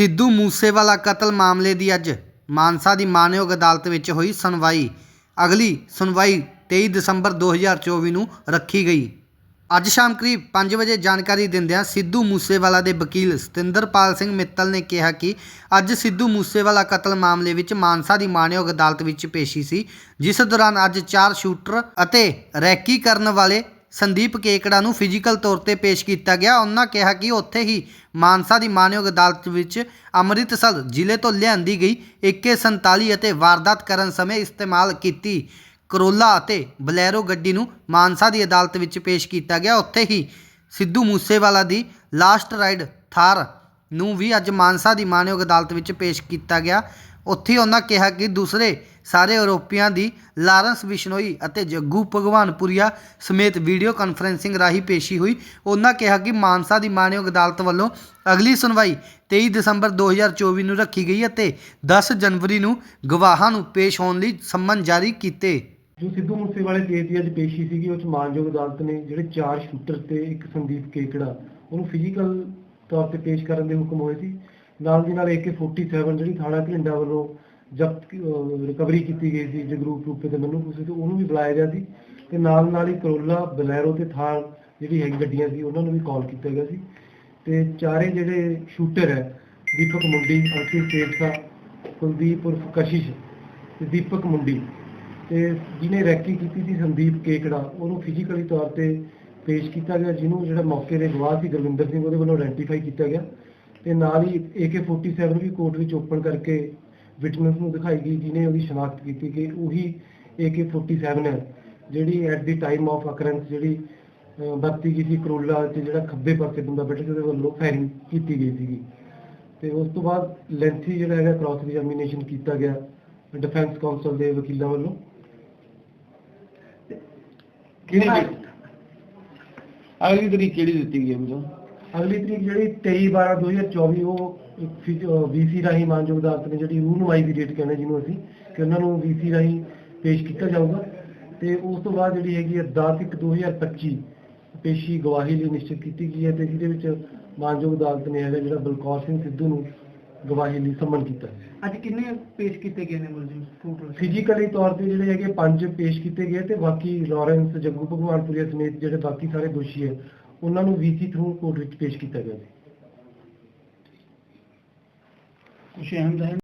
ਸਿੱਧੂ ਮੂਸੇਵਾਲਾ ਕਤਲ ਮਾਮਲੇ ਦੀ ਅੱਜ ਮਾਨਸਾ ਦੀ ਮਾਨਯੋਗ ਅਦਾਲਤ ਵਿੱਚ ਹੋਈ ਸੁਣਵਾਈ। ਅਗਲੀ ਸੁਣਵਾਈ 23 ਦਸੰਬਰ 2024 ਨੂੰ ਰੱਖੀ ਗਈ। ਅੱਜ ਸ਼ਾਮ ਕਰੀਬ 5 ਵਜੇ ਜਾਣਕਾਰੀ ਦਿੰਦਿਆਂ ਸਿੱਧੂ ਮੂਸੇਵਾਲਾ ਦੇ ਵਕੀਲ ਸਤਿੰਦਰਪਾਲ ਸਿੰਘ ਮਿੱਤਲ ਨੇ ਕਿਹਾ ਕਿ ਅੱਜ ਸਿੱਧੂ ਮੂਸੇਵਾਲਾ ਕਤਲ ਮਾਮਲੇ ਵਿੱਚ ਮਾਨਸਾ ਦੀ ਮਾਨਯੋਗ ਅਦਾਲਤ ਵਿੱਚ ਪੇਸ਼ੀ ਸੀ, ਜਿਸ ਦੌਰਾਨ ਅੱਜ ਚਾਰ ਸ਼ੂਟਰ ਅਤੇ ਰੈਕੀ ਕਰਨ ਵਾਲੇ ਸੰਦੀਪ ਕੇਕੜਾ ਨੂੰ ਫਿਜ਼ੀਕਲ ਤੌਰ ਤੇ ਪੇਸ਼ ਕੀਤਾ ਗਿਆ। ਉਹਨਾਂ ਕਿਹਾ ਕਿ ਉੱਥੇ ਹੀ ਮਾਨਸਾ ਦੀ ਮਾਨਯੋਗ ਅਦਾਲਤ ਵਿੱਚ ਅੰਮ੍ਰਿਤਸਰ ਜ਼ਿਲ੍ਹੇ ਤੋਂ ਲਿਆਂਦੀ ਗਈ AK47 ਅਤੇ ਵਾਰਦਾਤ ਕਰਨ ਸਮੇਂ ਇਸਤੇਮਾਲ ਕੀਤੀ ਕਰੋਲਾ ਅਤੇ ਬਲੈਰੋ ਗੱਡੀ ਨੂੰ ਮਾਨਸਾ ਦੀ ਅਦਾਲਤ ਵਿੱਚ ਪੇਸ਼ ਕੀਤਾ ਗਿਆ। ਉੱਥੇ ਹੀ ਸਿੱਧੂ ਮੂਸੇਵਾਲਾ ਦੀ ਲਾਸਟ ਰਾਈਡ ਥਾਰ ਨੂੰ ਵੀ ਅੱਜ ਮਾਨਸਾ ਦੀ ਮਾਨਯੋਗ ਅਦਾਲਤ ਵਿੱਚ ਪੇਸ਼ ਕੀਤਾ ਗਿਆ। ਉੱਥੇ ਉਹਨਾਂ ਕਿਹਾ ਕਿ ਦੂਸਰੇ ਸਾਰੇ ਆਰੋਪੀਆਂ ਦੀ ਲਾਰੈਂਸ ਬਿਸ਼ਨੋਈ ਅਤੇ ਜੱਗੂ ਭਗਵਾਨਪੁਰੀਆ ਸਮੇਤ ਵੀਡੀਓ ਕਾਨਫਰੈਂਸਿੰਗ ਰਾਹੀਂ ਪੇਸ਼ੀ ਹੋਈ। ਉਹਨਾਂ ਕਿਹਾ ਕਿ ਮਾਨਸਾ ਦੀ ਮਾਨਯੋਗ ਅਦਾਲਤ ਵੱਲੋਂ ਅਗਲੀ ਸੁਣਵਾਈ 23 ਦਸੰਬਰ 2024 ਨੂੰ ਰੱਖੀ ਗਈ ਅਤੇ 10 ਜਨਵਰੀ ਨੂੰ ਗਵਾਹਾਂ ਨੂੰ ਪੇਸ਼ ਹੋਣ ਲਈ ਸੰਮਨ ਜਾਰੀ ਕੀਤੇ। ਜੋ ਸਿੱਧੂ ਮੂਸੇਵਾਲੇ ਕੇਸ ਦੀ ਅੱਜ ਪੇਸ਼ੀ ਸੀਗੀ ਉਹ ਚ ਮਾਨਯੋਗ ਅਦਾਲਤ ਨੇ ਜਿਹੜੇ ਚਾਰ ਸ਼ੂਟਰ ਤੇ ਇੱਕ ਸੰਦੀਪ ਕੇਕੜਾ, ਉਹਨੂੰ ਫਿਜ਼ੀਕਲ ਤੌਰ ਤੇ ਪੇਸ਼ ਕਰਨ ਦੇ ਹੁਕਮ ਹੋਏ ਸੀ। ਨਾਲ ਦੀ ਨਾਲ AK47 ਜਿਹੜੀ ਥਾਣਾ ਘਿੰਡਾ ਵੱਲੋਂ ਜ਼ਬਤ ਰਿਕਵਰੀ ਕੀਤੀ ਗਈ ਸੀ ਜਗਰੂਪ ਰੂਪੇ ਤੇ ਮੈਨੂੰ ਕਿਸੇ ਤੋਂ ਉਹਨੂੰ ਵੀ ਬੁਲਾਇਆ ਗਿਆ ਸੀ ਤੇ ਨਾਲ ਨਾਲ ਹੀ ਕਰੋਲਾ ਬਲੈਰੋ ਤੇ ਥਾਰ ਜਿਹੜੀ ਹੈਗੀ ਗੱਡੀਆਂ ਸੀ, ਉਹਨਾਂ ਨੂੰ ਵੀ ਕਾਲ ਕੀਤਾ ਗਿਆ ਸੀ। ਤੇ ਚਾਰੇ ਜਿਹੜੇ ਸ਼ੂਟਰ ਹੈ, ਦੀਪਕ ਮੁੰਡੀ ਅੰਕਿਤ ਸੇਠਾ, ਕੁਲਦੀਪ ਉਰਫ ਕਸ਼ਿਸ਼ ਤੇ ਦੀਪਕ ਮੁੰਡੀ ਤੇ ਜਿਹਨੇ ਰੈਕੀ ਕੀਤੀ ਸੀ ਸੰਦੀਪ ਕੇਕੜਾ, ਉਹਨੂੰ ਫਿਜ਼ੀਕਲੀ ਤੌਰ ਤੇ ਪੇਸ਼ ਕੀਤਾ ਗਿਆ ਜਿਹਨੂੰ ਜਿਹੜਾ ਮੌਕੇ ਦੇ ਗਵਾਹ ਸੀ ਗੁਰਵਿੰਦਰ ਸਿੰਘ ਉਹਦੇ ਵੱਲੋਂ ਆਇਡੈਂਟੀਫਾਈ ਕੀਤਾ ਗਿਆ। ਤੇ ਨਾਲ ਹੀ AK47 ਵੀ ਕੋਰਟ ਵਿੱਚ ਓਪਨ ਕਰਕੇ ਵਿਟਨੈਸ ਨੂੰ ਦਿਖਾਈ ਗਈ ਜਿਹਨੇ ਉਹਦੀ ਸ਼ਨਾਖਤ ਕੀਤੀ ਕਿ ਉਹੀ AK47 ਹੈ ਜਿਹੜੀ at the time of occurrence ਜਿਹੜੀ ਵਰਤੀ ਗਈ ਸੀ ਕਰੋਲਾ ਤੇ ਜਿਹੜਾ ਖੱਬੇ ਪਾਸੇ ਬੰਦਾ ਬੈਠਾ ਸੀ ਉਹਦੇ ਵੱਲੋਂ ਫਾਇਰਿੰਗ ਕੀਤੀ ਗਈ ਸੀਗੀ। ਤੇ ਉਸ ਤੋਂ ਬਾਅਦ ਲੈਂਥੀ ਜਿਹੜਾ ਹੈਗਾ ਕ੍ਰਾਸ ਐਗਜ਼ਾਮੀਨੇਸ਼ਨ ਕੀਤਾ ਗਿਆ ਡਿਫੈਂਸ ਕਾਉਂਸਲ ਦੇ ਵਕੀਲਾਂ ਵੱਲੋਂ। ਕਿਹੜੀ ਅਗਲੀ ਤਰੀਕ ਕਿਹੜੀ ਦਿੱਤੀ ਗਈ ਹੈ ਮੈਨੂੰ ਅਗਲੀ ਤਰੀਕ ਜਿਹੜੀ 23 12 2024 ਉਹ ਵੀਸੀ ਰਾਹੀਂ ਮਾਨਯੋਗ ਅਦਾਲਤ ਨੇ ਜਿਹੜੀ ਰੂਨਵਾਈ ਦੀ ਡੇਟ ਕਹਿੰਦੇ ਜਿਹਨੂੰ ਅਸੀਂ, ਕਿ ਉਹਨਾਂ ਨੂੰ ਵੀਸੀ ਰਾਹੀਂ ਪੇਸ਼ ਕੀਤਾ ਜਾਊਗਾ। ਤੇ ਉਸ ਤੋਂ ਬਾਅਦ ਜਿਹੜੀ ਹੈਗੀ ਹੈ 10 ਇੱਕ 2025 ਪੇਸ਼ੀ ਗਵਾਹੀ ਲਈ ਨਿਸ਼ਚਿਤ ਕੀਤੀ ਗਈ ਹੈ ਤੇ ਜਿਹਦੇ ਵਿੱਚ ਮਾਨਯੋਗ ਅਦਾਲਤ ਨੇ ਹੈਗਾ ਜਿਹੜਾ ਬਲਕੌਰ ਸਿੰਘ ਸਿੱਧੂ ਨੂੰ ਗਵਾਹੀ ਲਈ ਸੰਮਨ ਕੀਤਾ ਅੱਜ ਕਿੰਨੇ ਪੇਸ਼ ਕੀਤੇ ਗਏ ਨੇ ਮੁਲਜ਼ਮ? ਟੋਟਲ ਫਿਜ਼ੀਕਲੀ ਤੌਰ ਤੇ ਜਿਹੜੇ ਹੈਗੇ ਪੰਜ ਪੇਸ਼ ਕੀਤੇ ਗਏ ਤੇ ਬਾਕੀ ਲਾਰੈਂਸ ਜੱਗੂ ਭਗਵਾਨਪੁਰੀਆ ਸਮੇਤ ਜਿਹੜੇ ਬਾਕੀ ਸਾਰੇ ਦੋਸ਼ੀ ਹੈ ਉਹਨਾਂ ਨੂੰ ਵੀਸੀ ਥਰੂ ਕੋਰਟ ਵਿੱਚ ਪੇਸ਼ ਕੀਤਾ ਗਿਆ ਸੀ ਕੁਛ ਅਹਿਮ ਹੈ